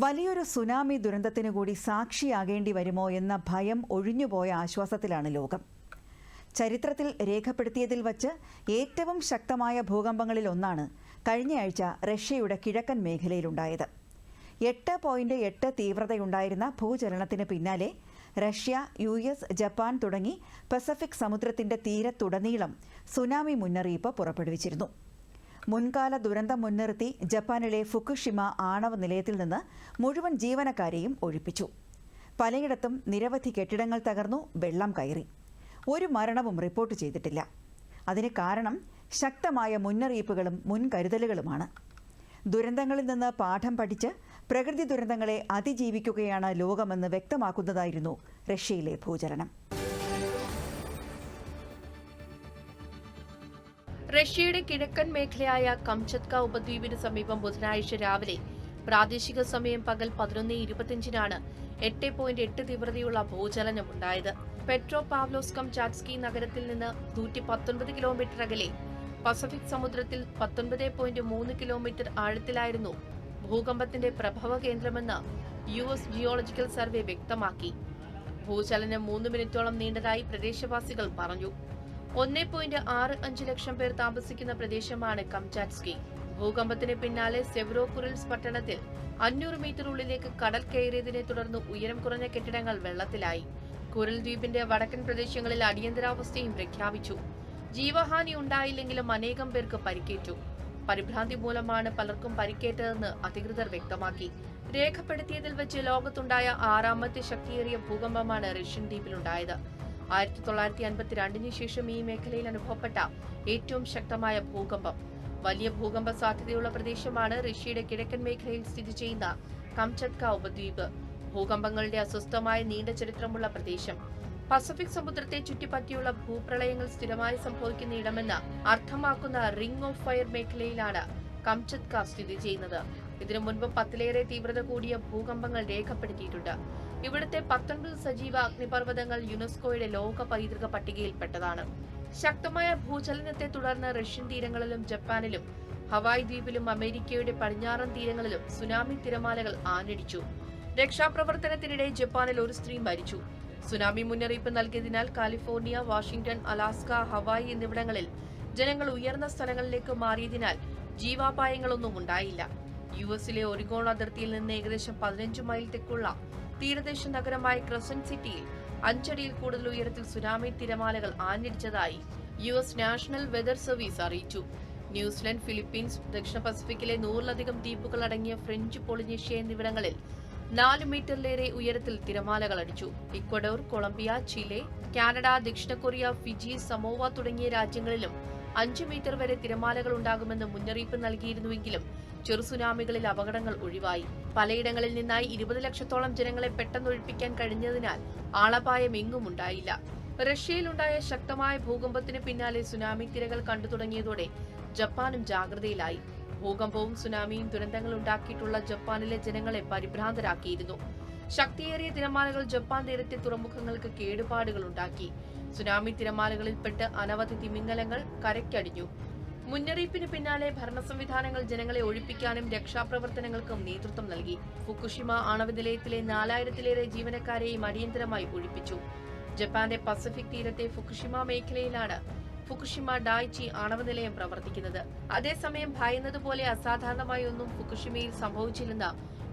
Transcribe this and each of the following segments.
വലിയൊരു സുനാമി ദുരന്തത്തിനു കൂടി സാക്ഷിയാകേണ്ടി വരുമോ എന്ന ഭയം ഒഴിഞ്ഞുപോയ ആശ്വാസത്തിലാണ് ലോകം. ചരിത്രത്തിൽ രേഖപ്പെടുത്തിയതിൽ വച്ച് ഏറ്റവും ശക്തമായ ഭൂകമ്പങ്ങളിൽ ഒന്നാണ് കഴിഞ്ഞയാഴ്ച റഷ്യയുടെ കിഴക്കൻ മേഖലയിലുണ്ടായത്. എട്ട് പോയിന്റ് എട്ട് തീവ്രതയുണ്ടായിരുന്ന ഭൂചലനത്തിന് പിന്നാലെ റഷ്യ യു എസ് ജപ്പാൻ തുടങ്ങി പസഫിക് സമുദ്രത്തിന്റെ തീരത്തുടനീളം സുനാമി മുന്നറിയിപ്പ് പുറപ്പെടുവിച്ചിരുന്നു. മുൻകാല ദുരന്തം മുൻനിർത്തി ജപ്പാനിലെ ഫുക്കുഷിമ ആണവ നിലയത്തിൽ നിന്ന് മുഴുവൻ ജീവനക്കാരെയും ഒഴിപ്പിച്ചു. പലയിടത്തും നിരവധി കെട്ടിടങ്ങൾ തകർന്നു വെള്ളം കയറി. ഒരു മരണവും റിപ്പോർട്ട് ചെയ്തിട്ടില്ല. അതിന് കാരണം ശക്തമായ മുന്നറിയിപ്പുകളും മുൻകരുതലുകളുമാണ്. ദുരന്തങ്ങളിൽ നിന്ന് പാഠം പഠിച്ച് പ്രകൃതി ദുരന്തങ്ങളെ അതിജീവിക്കുകയാണ് ലോകമെന്ന് വ്യക്തമാക്കുന്നതായിരുന്നു റഷ്യയിലെ ഭൂചലനം. റഷ്യയുടെ കിഴക്കൻ മേഖലയായ കംചത്ക ഉപദ്വീപിന് സമീപം ബുധനാഴ്ച രാവിലെ പ്രാദേശിക സമയം പകൽ പതിനൊന്ന് ഇരുപത്തിയഞ്ചിനാണ് എട്ട് പോയിന്റ് എട്ട് തീവ്രതയുള്ള ഭൂചലനം ഉണ്ടായത് പെട്രോ പാവ്ലോസ് കംചാറ്റ്സ്കി നഗരത്തിൽ നിന്ന് നൂറ്റി പത്തൊൻപത് കിലോമീറ്റർ അകലെ പസഫിക് സമുദ്രത്തിൽ പത്തൊൻപത് പോയിന്റ് മൂന്ന് കിലോമീറ്റർ ആഴത്തിലായിരുന്നു ഭൂകമ്പത്തിന്റെ പ്രഭവ കേന്ദ്രമെന്ന് യു എസ് ജിയോളജിക്കൽ സർവേ വ്യക്തമാക്കി. ഭൂചലനം മൂന്ന് മിനിറ്റോളം നീണ്ടതായി പ്രദേശവാസികൾ പറഞ്ഞു. ഒന്നേ പോയിന്റ് ആറ് അഞ്ച് ലക്ഷം പേർ താമസിക്കുന്ന പ്രദേശമാണ് കംചാറ്റ്സ്കി. ഭൂകമ്പത്തിന് പിന്നാലെ സെവ്രോപുറിൽസ് പട്ടണത്തിൽ അഞ്ഞൂറ് മീറ്റർ ഉള്ളിലേക്ക് കടൽ കയറിയതിനെ തുടർന്ന് ഉയരം കുറഞ്ഞ കെട്ടിടങ്ങൾ വെള്ളത്തിലായി. കുരൽ ദ്വീപിന്റെ വടക്കൻ പ്രദേശങ്ങളിൽ അടിയന്തരാവസ്ഥയും പ്രഖ്യാപിച്ചു. ജീവഹാനി ഉണ്ടായില്ലെങ്കിലും അനേകം പേർക്ക് പരിക്കേറ്റു. പരിഭ്രാന്തി മൂലമാണ് പലർക്കും പരിക്കേറ്റതെന്ന് അധികൃതർ വ്യക്തമാക്കി. രേഖപ്പെടുത്തിയതിൽ വെച്ച് ലോകത്തുണ്ടായ ആറാമത്തെ ശക്തിയേറിയ ഭൂകമ്പമാണ് റഷ്യൻ ദ്വീപിലുണ്ടായത്. ആയിരത്തി തൊള്ളായിരത്തി അൻപത്തിരണ്ടിന് ശേഷം ഈ മേഖലയിൽ അനുഭവപ്പെട്ട ഏറ്റവും ശക്തമായ ഭൂകമ്പം. വലിയ ഭൂകമ്പ സാധ്യതയുള്ള പ്രദേശമാണ് റഷ്യയുടെ കിഴക്കൻ മേഖലയിൽ സ്ഥിതി ചെയ്യുന്ന കംചത്ക ഉപദ്വീപ്. ഭൂകമ്പങ്ങളുടെ അസ്വസ്ഥമായ നീണ്ട ചരിത്രമുള്ള പ്രദേശം. പസഫിക് സമുദ്രത്തെ ചുറ്റിപ്പറ്റിയുള്ള ഭൂപ്രളയങ്ങൾ സ്ഥിരമായി സംഭവിക്കുന്ന ഇടമെന്ന് അർത്ഥമാക്കുന്ന റിംഗ് ഓഫ് ഫയർ മേഖലയിലാണ് കംചത്ക സ്ഥിതി ചെയ്യുന്നത്. ഇതിനു മുൻപ് പത്തിലേറെ തീവ്രത കൂടിയ ഭൂകമ്പങ്ങൾ രേഖപ്പെടുത്തിയിട്ടുണ്ട്. ഇവിടുത്തെ പത്തൊൻപത് സജീവ അഗ്നിപർവതങ്ങൾ യുനെസ്കോയുടെ ലോക പൈതൃക പട്ടികയിൽപ്പെട്ടതാണ്. ശക്തമായ ഭൂചലനത്തെ തുടർന്ന് റഷ്യൻ തീരങ്ങളിലും ജപ്പാനിലും ഹവായ് ദ്വീപിലും അമേരിക്കയുടെ പടിഞ്ഞാറൻ തീരങ്ങളിലും സുനാമി തിരമാലകൾ ആഞ്ഞടിച്ചു. രക്ഷാപ്രവർത്തനത്തിനിടെ ജപ്പാനിൽ ഒരു സ്ത്രീ മരിച്ചു. സുനാമി മുന്നറിയിപ്പ് നൽകിയതിനാൽ കാലിഫോർണിയ വാഷിംഗ്ടൺ അലാസ്ക ഹവായ് എന്നിവിടങ്ങളിൽ ജനങ്ങൾ ഉയർന്ന സ്ഥലങ്ങളിലേക്ക് മാറിയതിനാൽ ജീവാപായങ്ങളൊന്നും ഉണ്ടായില്ല. യു എസിലെ ഒരിഗോൺ അതിർത്തിയിൽ നിന്ന് ഏകദേശം പതിനഞ്ച് മൈൽ തെക്കുള്ള തീരദേശ നഗരമായ ക്രസൻ സിറ്റിയിൽ അഞ്ചടിയിൽ കൂടുതൽ ഉയരത്തിൽ സുനാമി തിരമാലകൾ ആഞ്ഞടിച്ചതായി U S national weather service അറിയിച്ചു. ന്യൂസിലൻഡ് ഫിലിപ്പീൻസ് ദക്ഷിണ പസഫിക്കിലെ നൂറിലധികം ദ്വീപുകൾ അടങ്ങിയ ഫ്രഞ്ച് പോളിനേഷ്യ എന്നിവിടങ്ങളിൽ നാല് മീറ്ററിലേറെ ഉയരത്തിൽ തിരമാലകൾ അടിച്ചു. ഇക്വഡോർ കൊളംബിയ ചിലെ കാനഡ ദക്ഷിണ കൊറിയ ഫിജി സമോവ തുടങ്ങിയ രാജ്യങ്ങളിലും അഞ്ച് മീറ്റർ വരെ തിരമാലകൾ ഉണ്ടാകുമെന്ന് മുന്നറിയിപ്പ് നൽകിയിരുന്നുവെങ്കിലും ചെറു സുനാമികളിൽ അപകടങ്ങൾ ഒഴിവായി. പലയിടങ്ങളിൽ നിന്നായി ഇരുപത് ലക്ഷത്തോളം ജനങ്ങളെ പെട്ടെന്നൊഴിപ്പിക്കാൻ കഴിഞ്ഞതിനാൽ ആളപായം എങ്ങും ഉണ്ടായില്ല. റഷ്യയിലുണ്ടായ ശക്തമായ ഭൂകമ്പത്തിന് പിന്നാലെ സുനാമി തിരകൾ കണ്ടു തുടങ്ങിയതോടെ ജപ്പാനും ജാഗ്രതയിലായി. ഭൂകമ്പവും സുനാമിയും ദുരന്തങ്ങൾ ഉണ്ടാക്കിയിട്ടുള്ള ജപ്പാനിലെ ജനങ്ങളെ പരിഭ്രാന്തരാക്കിയിരുന്നു. ശക്തിയേറിയ തിരമാലകൾ ജപ്പാൻ തീരത്തെ തുറമുഖങ്ങൾക്ക് കേടുപാടുകൾ ഉണ്ടാക്കി. സുനാമി തിരമാലകളിൽപ്പെട്ട് അനവധി തിമിംഗലങ്ങൾ കരയ്ക്കടിഞ്ഞു. മുന്നറിയിപ്പിന് പിന്നാലെ ഭരണ സംവിധാനങ്ങൾ ജനങ്ങളെ ഒഴിപ്പിക്കാനും രക്ഷാപ്രവർത്തനങ്ങൾക്കും നേതൃത്വം നൽകി. ഫുക്കുഷിമ ആണവ നിലയത്തിലെ നാലായിരത്തിലേറെ ജീവനക്കാരെയും അടിയന്തരമായി ഒഴിപ്പിച്ചു. ജപ്പാന്റെ പസഫിക് തീരത്തെ ഫുക്കുഷിമ മേഖലയിലാണ് ഫുക്കുഷിമ ഡായ്ചി ആണവ നിലയം പ്രവർത്തിക്കുന്നത്. അതേസമയം ഭയന്നതുപോലെ അസാധാരണമായി ഒന്നും ഫുക്കുഷിമയിൽ സംഭവിച്ചില്ലെന്ന്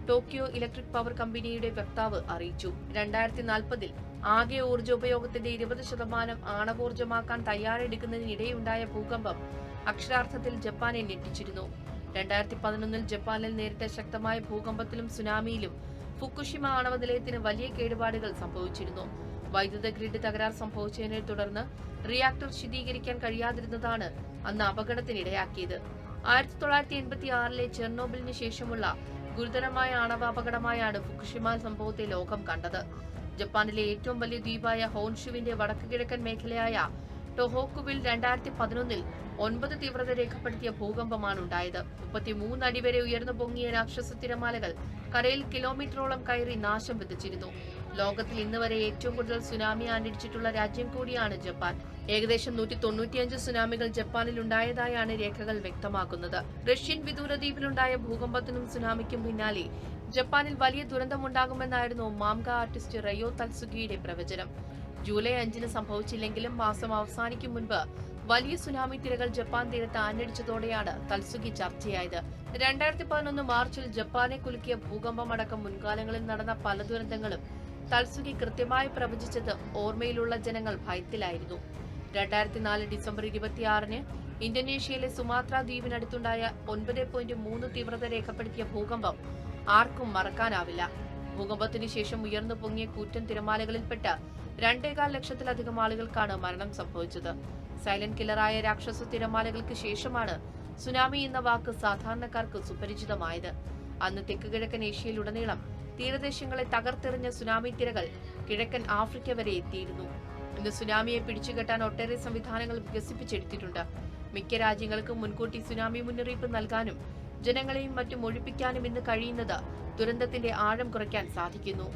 ടോക്കിയോ ഇലക്ട്രിക് പവർ കമ്പനിയുടെ വക്താവ് അറിയിച്ചു. രണ്ടായിരത്തി നാൽപ്പതിൽ ആകെ ഊർജോപയോഗത്തിന്റെ ഇരുപത് ശതമാനം ആണവോർജമാക്കാൻ തയ്യാറെടുക്കുന്നതിനിടെയുണ്ടായ ഭൂകമ്പം അക്ഷരാർത്ഥത്തിൽ ജപ്പാനെ ഞെട്ടിച്ചിരുന്നു. രണ്ടായിരത്തി പതിനൊന്നിൽ ജപ്പാനിൽ നേരിട്ട ശക്തമായ ഭൂകമ്പത്തിലും സുനാമിയിലും ഫുക്കുഷിമ ആണവ നിലയത്തിന് വലിയ കേടുപാടുകൾ സംഭവിച്ചിരുന്നു. വൈദ്യുത ഗ്രിഡ് തകരാർ സംഭവിച്ചതിനെ തുടർന്ന് റിയാക്ടർ ശുദ്ധീകരിക്കാൻ കഴിയാതിരുന്നതാണ് അന്ന് അപകടത്തിനിടയാക്കിയത്. ആയിരത്തി തൊള്ളായിരത്തി എൺപത്തി ആറിലെ ചെർണോബിലിന് ശേഷമുള്ള ഗുരുതരമായ ആണവ അപകടമായാണ് ഫുക്കുഷിമ സംഭവത്തെ ലോകം കണ്ടത്. ജപ്പാനിലെ ഏറ്റവും വലിയ ദ്വീപായ ഹോൺഷുവിന്റെ വടക്കു കിഴക്കൻ മേഖലയായ ടൊഹോക്കുവിൽ രണ്ടായിരത്തി പതിനൊന്നിൽ ഒൻപത് തീവ്രത രേഖപ്പെടുത്തിയ ഭൂകമ്പമാണ് ഉണ്ടായത്. മുപ്പത്തിമൂന്ന് അടി വരെ ഉയർന്നു പൊങ്ങിയ രാക്ഷസ തിരമാലകൾ കരയിൽ കിലോമീറ്ററോളം കയറി നാശം വിതച്ചിരുന്നു. ലോകത്തിൽ ഇന്ന് വരെ ഏറ്റവും കൂടുതൽ സുനാമി ആഞ്ഞടിച്ചിട്ടുള്ള രാജ്യം കൂടിയാണ് ജപ്പാൻ. ഏകദേശം നൂറ്റി തൊണ്ണൂറ്റിയഞ്ച് സുനാമികൾ ജപ്പാനിൽ ഉണ്ടായതായാണ് രേഖകൾ വ്യക്തമാക്കുന്നത്. റഷ്യൻ വിദൂര ദ്വീപിലുണ്ടായ ഭൂകമ്പത്തിനും സുനാമിക്കും പിന്നാലെ ജപ്പാനിൽ വലിയ ദുരന്തമുണ്ടാകുമെന്നായിരുന്നു മാംഗ ആർട്ടിസ്റ്റ് റയോ തത്സുഗിയുടെ പ്രവചനം. ജൂലൈ അഞ്ചിന് സംഭവിച്ചില്ലെങ്കിലും മാസം അവസാനിക്കും മുൻപ് വലിയ സുനാമി തിരകൾ ജപ്പാൻ തീരത്ത് ആഞ്ഞടിച്ചതോടെയാണ് തൽസുഗി ചർച്ചയായത്. രണ്ടായിരത്തി പതിനൊന്ന് മാർച്ചിൽ ജപ്പാനെ കുലുക്കിയ ഭൂകമ്പമടക്കം മുൻകാലങ്ങളിൽ നടന്ന പല ദുരന്തങ്ങളും തൽസുഗി കൃത്യമായി പ്രവചിച്ചത് ഓർമ്മയിലുള്ള ജനങ്ങൾ ഭയത്തിലായിരുന്നു. രണ്ടായിരത്തി നാല് ഡിസംബർ ഇരുപത്തിയാറിന് ഇന്തോനേഷ്യയിലെ സുമാത്ര ദ്വീപിനടുത്തുണ്ടായ ഒൻപത് പോയിന്റ് മൂന്ന് തീവ്രത രേഖപ്പെടുത്തിയ ഭൂകമ്പം ആർക്കും മറക്കാനാവില്ല. ഭൂകമ്പത്തിനു ശേഷം ഉയർന്നു പൊങ്ങിയ കൂറ്റൻ തിരമാലകളിൽപ്പെട്ട് രണ്ടേകാൽ ലക്ഷത്തിലധികം ആളുകൾക്കാണ് മരണം സംഭവിച്ചത്. സൈലന്റ് കില്ലറായ രാക്ഷസ തിരമാലകൾക്ക് ശേഷമാണ് സുനാമി എന്ന വാക്ക് സാധാരണക്കാർക്ക് സുപരിചിതമായത്. അന്ന് തെക്ക് കിഴക്കൻ ഏഷ്യയിലുടനീളം തീരദേശങ്ങളെ തകർത്തെറിഞ്ഞ സുനാമി തിരകൾ കിഴക്കൻ ആഫ്രിക്ക വരെ എത്തിയിരുന്നു. ഇന്ന് സുനാമിയെ പിടിച്ചുകെട്ടാൻ ഒട്ടേറെ സംവിധാനങ്ങൾ വികസിപ്പിച്ചെടുത്തിട്ടുണ്ട്. മിക്ക രാജ്യങ്ങൾക്കും മുൻകൂട്ടി സുനാമി മുന്നറിയിപ്പ് നൽകാനും ജനങ്ങളെയും മറ്റും ഒഴിപ്പിക്കാനും ഇന്ന് കഴിയുന്നത് ദുരന്തത്തിന്റെ ആഴം കുറയ്ക്കാൻ സാധിക്കുന്നു.